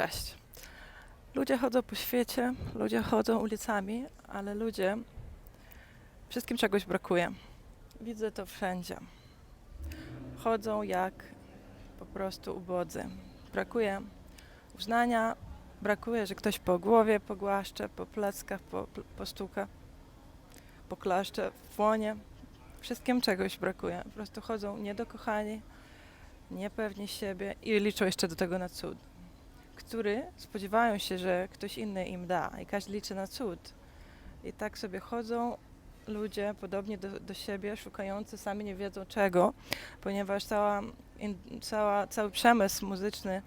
Cześć. Ludzie chodzą po świecie, ludzie chodzą ulicami, ale ludzie wszystkim czegoś brakuje. Widzę to wszędzie. Chodzą jak po prostu ubodzy. Brakuje uznania, brakuje, że ktoś po głowie pogłaszcze, po pleckach po, postuka, poklaszcze w łonie. Wszystkim czegoś brakuje. Po prostu chodzą niedokochani, niepewni siebie i liczą jeszcze do tego na cud, który spodziewają się, że ktoś inny im da i każdy liczy na cud. I tak sobie chodzą ludzie podobnie do, do siebie, szukający, sami nie wiedzą czego, ponieważ cała, in, cała, cały przemysł muzyczny,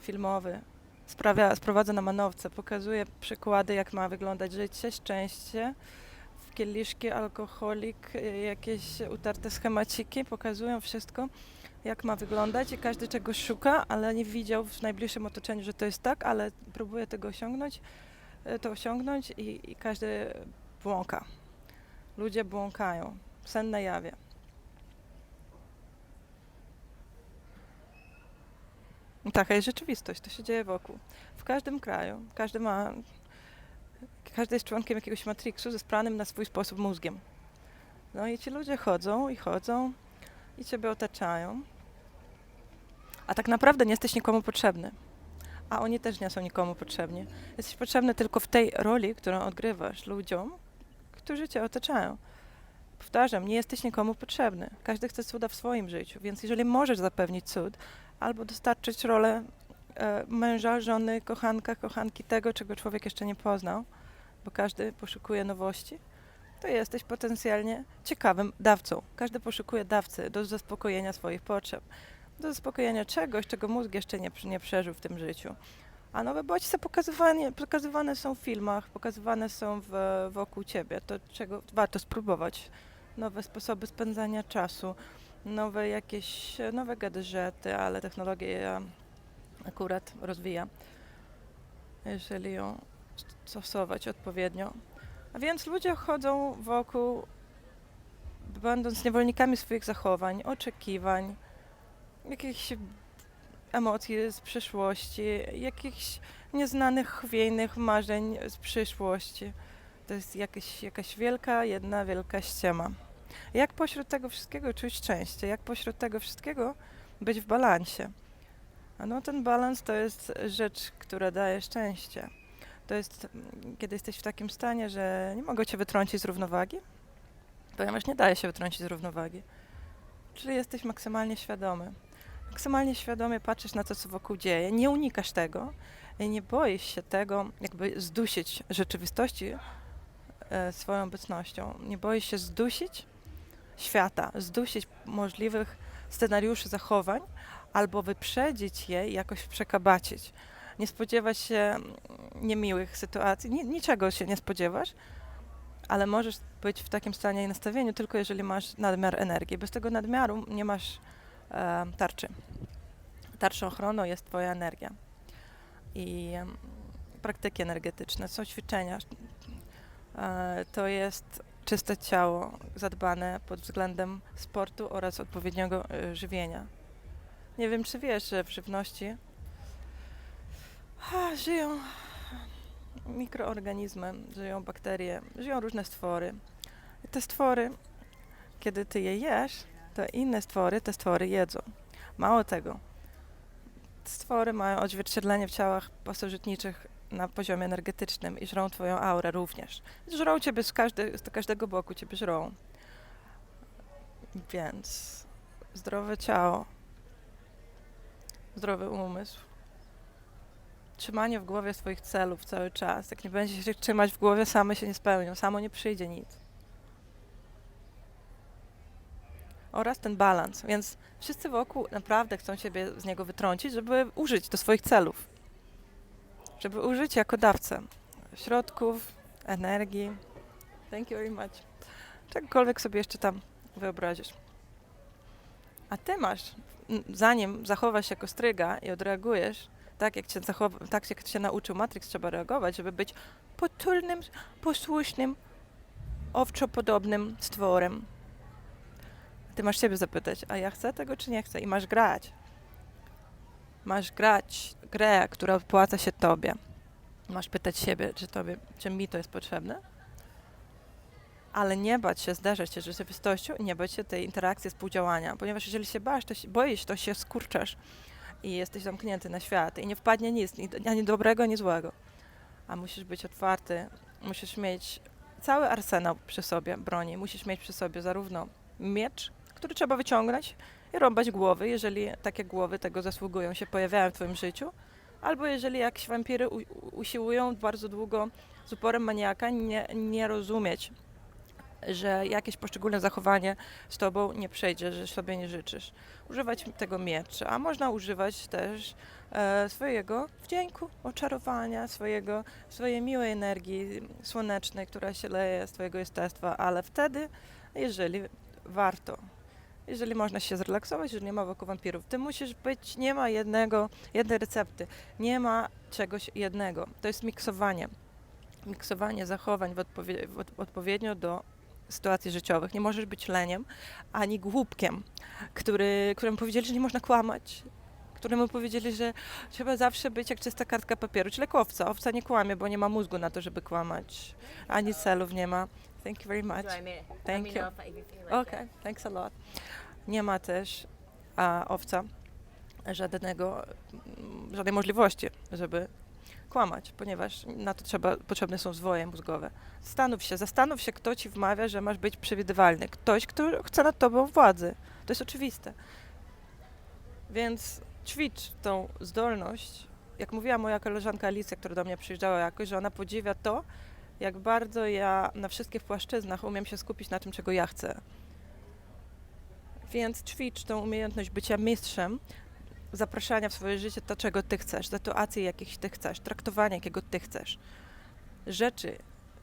filmowy sprawia, sprowadza na manowce, pokazuje przykłady, jak ma wyglądać życie, szczęście, w kieliszki, alkoholik, jakieś utarte schemaciki, pokazują wszystko, jak ma wyglądać i każdy czegoś szuka, ale nie widział w najbliższym otoczeniu, że to jest tak, ale próbuje tego osiągnąć, y, to osiągnąć i, i każdy błąka. Ludzie błąkają, sen na jawie. Taka jest rzeczywistość, to się dzieje wokół. W każdym kraju, każdy ma, każdy jest członkiem jakiegoś matriksu ze spranym na swój sposób mózgiem. No i ci ludzie chodzą i chodzą i ciebie otaczają, a tak naprawdę nie jesteś nikomu potrzebny. A oni też nie są nikomu potrzebni. Jesteś potrzebny tylko w tej roli, którą odgrywasz ludziom, którzy cię otaczają. Powtarzam, nie jesteś nikomu potrzebny. Każdy chce cuda w swoim życiu, więc jeżeli możesz zapewnić cud, albo dostarczyć rolę e, męża, żony, kochanka, kochanki tego, czego człowiek jeszcze nie poznał, bo każdy poszukuje nowości, to jesteś potencjalnie ciekawym dawcą. Każdy poszukuje dawcy do zaspokojenia swoich potrzeb, do zaspokojenia czegoś, czego mózg jeszcze nie, nie przeżył w tym życiu. A nowe bodźce pokazywane, są w filmach, pokazywane są w, wokół ciebie, to czego warto spróbować. Nowe sposoby spędzania czasu, nowe jakieś, nowe gadżety, ale technologia akurat rozwija, jeżeli ją stosować odpowiednio. A więc ludzie chodzą wokół, będąc niewolnikami swoich zachowań, oczekiwań, jakichś emocji z przeszłości, jakichś nieznanych, chwiejnych marzeń z przyszłości. To jest jakaś, jakaś wielka, jedna wielka ściema. Jak pośród tego wszystkiego czuć szczęście? Jak pośród tego wszystkiego być w balansie? A no ten balans to jest rzecz, która daje szczęście. To jest, kiedy jesteś w takim stanie, że nie mogą cię wytrącić z równowagi, ponieważ nie daje się wytrącić z równowagi. Czyli jesteś maksymalnie świadomy. Maksymalnie świadomie patrzysz na to, co wokół dzieje, nie unikasz tego, nie boisz się tego, jakby zdusić rzeczywistości e, swoją obecnością. Nie boisz się zdusić świata, zdusić możliwych scenariuszy zachowań, albo wyprzedzić je i jakoś przekabacić. Nie spodziewać się mm, niemiłych sytuacji, ni- niczego się nie spodziewasz, ale możesz być w takim stanie i nastawieniu tylko jeżeli masz nadmiar energii. Bez tego nadmiaru nie masz tarczy. Tarczą ochroną jest Twoja energia. I praktyki energetyczne, są ćwiczenia. E, to jest czyste ciało, zadbane pod względem sportu oraz odpowiedniego e, żywienia. Nie wiem, czy wiesz, że w żywności żyją mikroorganizmy, żyją bakterie, żyją różne stwory. I te stwory, kiedy ty je jesz, to inne stwory te stwory jedzą. Mało tego, stwory mają odzwierciedlenie w ciałach pasożytniczych na poziomie energetycznym i żrą twoją aurę również. Żrą ciebie z, każdy, z każdego boku, ciebie żrą. Więc zdrowe ciało, zdrowy umysł, trzymanie w głowie swoich celów cały czas. Jak nie będziesz się trzymać w głowie, same się nie spełnią, samo nie przyjdzie nic. Oraz ten balans. Więc wszyscy wokół naprawdę chcą ciebie z niego wytrącić, żeby użyć do swoich celów. Żeby użyć jako dawcę środków, energii. Thank you very much. Czegokolwiek sobie jeszcze tam wyobrazisz. A ty masz, zanim zachowasz się jako stryga i odreagujesz, tak jak cię, zachowa- tak jak nauczył Matrix, trzeba reagować, żeby być potulnym, posłusznym, owczopodobnym stworem. Ty masz siebie zapytać, a ja chcę tego czy nie chcę? I masz grać. Masz grać grę, która opłaca się tobie. Masz pytać siebie, czy, tobie, czy mi to jest potrzebne. Ale nie bać się zderzać się z rzeczywistością i nie bać się tej interakcji, współdziałania. Ponieważ jeżeli się basz, to się, boisz, to się skurczasz i jesteś zamknięty na świat i nie wpadnie nic, ni- ani dobrego, ani złego. A musisz być otwarty, musisz mieć cały arsenał przy sobie broni. Musisz mieć przy sobie zarówno miecz, który trzeba wyciągnąć i rąbać głowy, jeżeli takie głowy tego zasługują, się pojawiają w twoim życiu, albo jeżeli jakieś wampiry usiłują bardzo długo z uporem maniaka nie, nie rozumieć, że jakieś poszczególne zachowanie z tobą nie przejdzie, że sobie nie życzysz. Używać tego miecza, a można używać też e, swojego wdzięku, oczarowania, swojego, swojej miłej energii słonecznej, która się leje z twojego jestestwa, ale wtedy, jeżeli warto, jeżeli można się zrelaksować, że nie ma wokół wampirów, ty musisz być, nie ma jednego, jednej recepty, nie ma czegoś jednego. To jest miksowanie. Miksowanie zachowań w odpowie- w od- odpowiednio do sytuacji życiowych. Nie możesz być leniem ani głupkiem, który, któremu powiedzieli, że nie można kłamać, któremu powiedzieli, że trzeba zawsze być jak czysta kartka papieru, czyli jak owca. Owca nie kłamie, bo nie ma mózgu na to, żeby kłamać, ani celów nie ma. Thank you very much. Thank you. like Okay, thanks a lot. Nie ma też a, owca żadnego, mm, żadnej możliwości, żeby kłamać, ponieważ na to trzeba, potrzebne są zwoje mózgowe. Zastanów się, zastanów się, kto ci wmawia, że masz być przewidywalny. Ktoś, kto chce nad tobą władzy. To jest oczywiste. Więc ćwicz tą zdolność. Jak mówiła moja koleżanka Alicja, która do mnie przyjeżdżała jakoś, że ona podziwia to, jak bardzo ja na wszystkich płaszczyznach umiem się skupić na tym, czego ja chcę. Więc ćwicz tą umiejętność bycia mistrzem, zapraszania w swoje życie to, czego ty chcesz, sytuacji, jakich ty chcesz, traktowania, jakiego ty chcesz, rzeczy,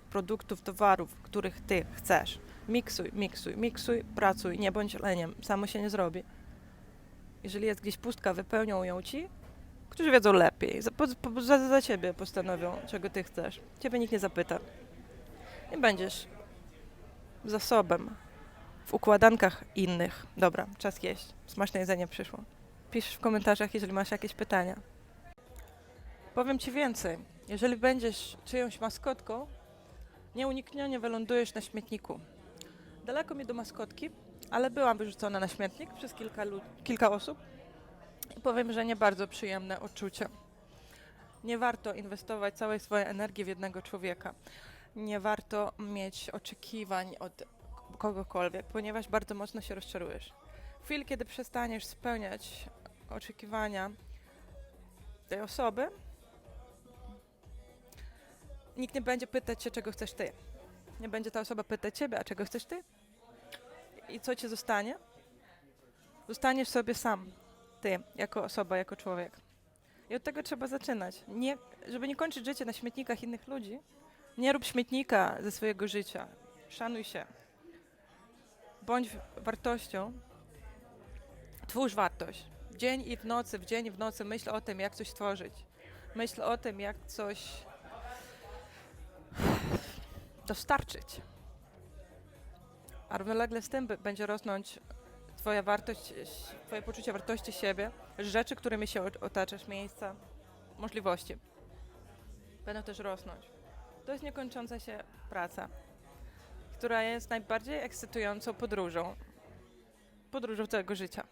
produktów, towarów, których ty chcesz. Miksuj, miksuj, miksuj, pracuj, nie bądź leniem, samo się nie zrobi. Jeżeli jest gdzieś pustka, wypełnią ją ci, którzy wiedzą lepiej, za, po- za, za ciebie postanowią, czego ty chcesz. Ciebie nikt nie zapyta. I będziesz zasobem w układankach innych. Dobra, czas jeść. Smaczne jedzenie przyszło. Pisz w komentarzach, jeżeli masz jakieś pytania. Powiem ci więcej. Jeżeli będziesz czyjąś maskotką, nieuniknienie wylądujesz na śmietniku. Daleko mi do maskotki, ale byłam wyrzucona na śmietnik przez kilka, kilka osób. Powiem, że nie bardzo przyjemne odczucie. Nie warto inwestować całej swojej energii w jednego człowieka. Nie warto mieć oczekiwań od kogokolwiek, ponieważ bardzo mocno się rozczarujesz. W chwili, kiedy przestaniesz spełniać oczekiwania tej osoby, nikt nie będzie pytać się, czego chcesz ty. Nie będzie ta osoba pytać ciebie, a czego chcesz ty? I co ci zostanie? Zostaniesz sobie sam, ty, jako osoba, jako człowiek. I od tego trzeba zaczynać. Nie, żeby nie kończyć życie na śmietnikach innych ludzi, nie rób śmietnika ze swojego życia. Szanuj się. Bądź wartością. Twórz wartość. W dzień i w nocy, w dzień i w nocy myśl o tym, jak coś stworzyć. Myśl o tym, jak coś dostarczyć. A równolegle z tym będzie rosnąć Twoja wartość, Twoje poczucie wartości siebie, rzeczy, którymi się ot- otaczasz, miejsca, możliwości. Będą też rosnąć. To jest niekończąca się praca, która jest najbardziej ekscytującą podróżą. Podróżą całego życia.